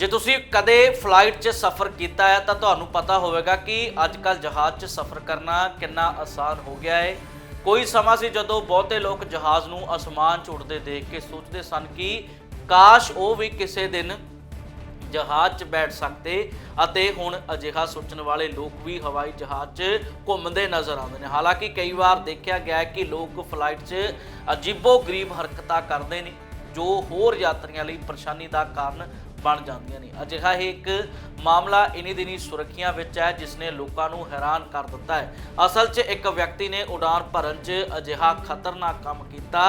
ਜੇ ਤੁਸੀਂ ਕਦੇ ਫਲਾਈਟ 'ਚ ਸਫ਼ਰ ਕੀਤਾ ਹੈ, ਤਾਂ ਤੁਹਾਨੂੰ ਪਤਾ ਹੋਵੇਗਾ ਕਿ ਅੱਜ ਅੱਜਕੱਲ ਜਹਾਜ਼ 'ਚ ਸਫ਼ਰ ਕਰਨਾ ਕਿੰਨਾ ਆਸਾਨ ਹੋ ਗਿਆ ਹੈ ਕੋਈ ਸਮਾਂ ਸੀ ਜਦੋਂ ਬਹੁਤੇ ਲੋਕ ਜਹਾਜ਼ ਨੂੰ ਅਸਮਾਨ 'ਚ ਉੱਡਦੇ ਦੇਖ ਕੇ ਸੋਚਦੇ ਸਨ ਕਿ ਕਾਸ਼ ਉਹ ਵੀ ਕਿਸੇ ਦਿਨ ਜਹਾਜ਼ 'ਚ ਬੈਠ ਸਕਦੇ ਅਤੇ ਹੁਣ ਅਜਿਹਾ ਸੋਚਣ ਵਾਲੇ ਲੋਕ ਵੀ ਹਵਾਈ ਜਹਾਜ਼ 'ਚ ਘੁੰਮਦੇ ਨਜ਼ਰ ਆਉਂਦੇ ਨੇ। ਹਾਲਾਂਕਿ ਕਈ ਵਾਰ ਦੇਖਿਆ ਗਿਆ ਕਿ ਲੋਕ ਫਲਾਈਟ 'ਚ ਅਜੀਬੋ-ਗਰੀਬ ਹਰਕਤਾਂ ਕਰਦੇ ਨੇ, ਜੋ ਹੋਰ ਯਾਤਰੀਆਂ ਲਈ ਪਰੇਸ਼ਾਨੀ ਦਾ ਕਾਰਨ ਬਣ ਜਾਂਦੀਆਂ ਨੇ। ਅਜਿਹਾ ਹੀ ਇੱਕ ਮਾਮਲਾ ਇਨੀ ਦਿਨੀ ਸੁਰੱਖੀਆਂ ਵਿੱਚ ਹੈ ਜਿਸ ਨੇ ਲੋਕਾਂ ਨੂੰ ਹੈਰਾਨ ਕਰ ਦਿੱਤਾ ਹੈ। ਅਸਲ 'ਚ ਇੱਕ ਵਿਅਕਤੀ ਨੇ ਉਡਾਨ ਭਰਨ 'ਚ ਅਜਿਹਾ ਖਤਰਨਾਕ ਕੰਮ ਕੀਤਾ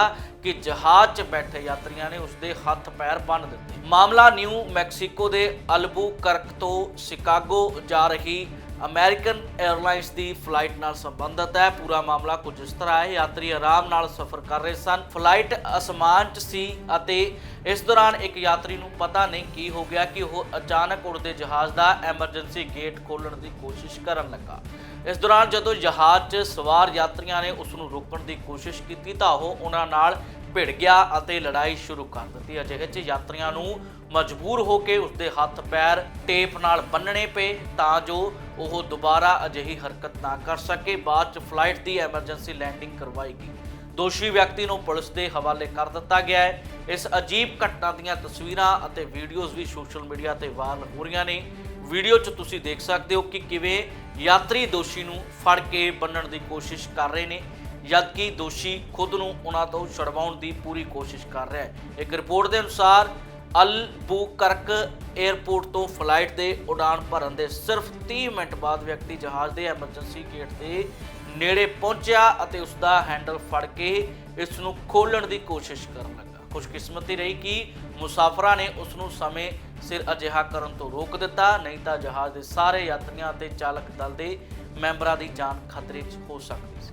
ਕਿ ਜਹਾਜ਼ 'ਚ ਬੈਠੇ ਯਾਤਰੀਆਂ ਨੇ ਉਸਦੇ ਹੱਥ ਪੈਰ ਬੰਨ੍ਹ ਦਿੱਤੇ। ਮਾਮਲਾ ਨਿਊ ਮੈਕਸੀਕੋ ਦੇ ਅਲਬੂਕਰਕ ਤੋਂ ਸ਼ਿਕਾਗੋ ਜਾ ਰਹੀ ਅਮਰੀਕਨ 에ਅਰਲਾਈਨਸ ਦੀ ਫਲਾਈਟ ਨਾਲ ਸੰਬੰਧਿਤ ਹੈ। ਪੂਰਾ ਮਾਮਲਾ ਕੁਝ ਇਸ ਤਰ੍ਹਾਂ ਹੈ, ਯਾਤਰੀ ਆਰਾਮ ਨਾਲ ਸਫ਼ਰ ਕਰ ਰਹੇ ਸਨ। ਫਲਾਈਟ ਅਸਮਾਨ 'ਚ ਸੀ ਅਤੇ ਇਸ ਦੌਰਾਨ ਇੱਕ ਯਾਤਰੀ ਨੂੰ ਪਤਾ ਨਹੀਂ ਕੀ ਹੋ ਗਿਆ ਕਿ ਉਹ ਅਚਾਨਕ ਉੜਦੇ ਜਹਾਜ਼ ਦਾ ਐਮਰਜੈਂਸੀ ਗੇਟ ਖੋਲ੍ਹਣ ਦੀ ਕੋਸ਼ਿਸ਼ ਕਰਨ ਲੱਗਾ। ਇਸ ਦੌਰਾਨ ਜਦੋਂ ਜਹਾਜ਼ 'ਚ ਸਵਾਰ ਯਾਤਰੀਆਂ ਨੇ ਉਸ ਨੂੰ ਰੋਕਣ ਦੀ ਕੋਸ਼ਿਸ਼ ਕੀਤੀ ਤਾਂ ਉਹ ਉਹਨਾਂ ਨਾਲ ਭਿੜ ਗਿਆ ਅਤੇ ਲੜਾਈ ਸ਼ੁਰੂ ਕਰ ਦਿੱਤੀ। ਅਜਿਹੇ 'ਚ ਯਾਤਰੀਆਂ ਨੂੰ ਮਜਬੂਰ ਹੋ ਕੇ ਉਸਦੇ ਹੱਥ ਪੈਰ ਟੇਪ ਨਾਲ ਬੰਨਣੇ ਪਏ ਤਾਂ ਜੋ ਉਹ ਦੁਬਾਰਾ ਅਜਿਹੀ ਹਰਕਤ ਨਾ ਕਰ ਸਕੇ। ਬਾਅਦ 'ਚ ਫਲਾਈਟ ਦੀ ਐਮਰਜੈਂਸੀ ਲੈਂਡਿੰਗ ਕਰਵਾਈ ਗਈ ਦੋਸ਼ੀ ਵਿਅਕਤੀ ਨੂੰ ਪੁਲਿਸ ਦੇ ਹਵਾਲੇ ਕਰ ਦਿੱਤਾ ਗਿਆ ਹੈ। ਇਸ ਅਜੀਬ ਘਟਨਾ ਦੀਆਂ ਤਸਵੀਰਾਂ ਅਤੇ ਵੀਡੀਓਜ਼ ਵੀ ਸੋਸ਼ਲ ਮੀਡੀਆ ਤੇ ਵਾਇਰਲ ਹੋ ਰਹੀਆਂ ਨੇ। ਵੀਡੀਓ 'ਚ ਤੁਸੀਂ ਦੇਖ ਸਕਦੇ ਹੋ ਕਿ ਕਿਵੇਂ ਯਾਤਰੀ ਦੋਸ਼ੀ ਨੂੰ ਫੜ ਕੇ ਬੰਨਣ ਦੀ ਕੋਸ਼ਿਸ਼ ਕਰ ਰਹੇ ਨੇ ਜਦਕਿ ਦੋਸ਼ੀ ਖੁਦ ਨੂੰ ਉਹਨਾਂ ਤੋਂ ਛਡਵਾਉਣ ਦੀ ਪੂਰੀ ਕੋਸ਼ਿਸ਼ ਕਰ ਰਿਹਾ ਹੈ। ਇੱਕ ਰਿਪੋਰਟ ਦੇ ਅਨੁਸਾਰ ਅਲਬੂਕਰਕ 에ਅਰਪੋਰਟ ਤੋਂ ਫਲਾਈਟ ਦੇ ਉਡਾਨ ਭਰਨ ਦੇ ਸਿਰਫ 30 ਮਿੰਟ ਬਾਅਦ ਵਿਅਕਤੀ ਜਹਾਜ਼ ਦੇ ਐਮਰਜੈਂਸੀ ਗੇਟ ਦੇ ਨੇੜੇ ਪਹੁੰਚਿਆ ਅਤੇ ਉਸ ਦਾ ਹੈਂਡਲ ਫੜ ਕੇ ਇਸ ਨੂੰ ਖੋਲਣ ਦੀ ਕੋਸ਼ਿਸ਼ ਕਰਨ ਲੱਗਾ। ਖੁਸ਼ਕਿਸਮਤੀ ਰਹੀ ਕਿ ਮੁਸਾਫਰਾਂ ਨੇ ਉਸ ਨੂੰ ਸਮੇਂ ਸਿਰ ਅਜਿਹਾ ਕਰਨ ਤੋਂ ਰੋਕ ਦਿੱਤਾ, ਨਹੀਂ ਤਾਂ ਜਹਾਜ਼ ਦੇ ਸਾਰੇ ਯਾਤਰੀਆਂ ਅਤੇ ਚਾਲਕ ਦਲ ਦੇ ਮੈਂਬਰਾਂ ਦੀ ਜਾਨ ਖਤਰੇ 'ਚ ਹੋ ਸਕਦੀ ਸੀ।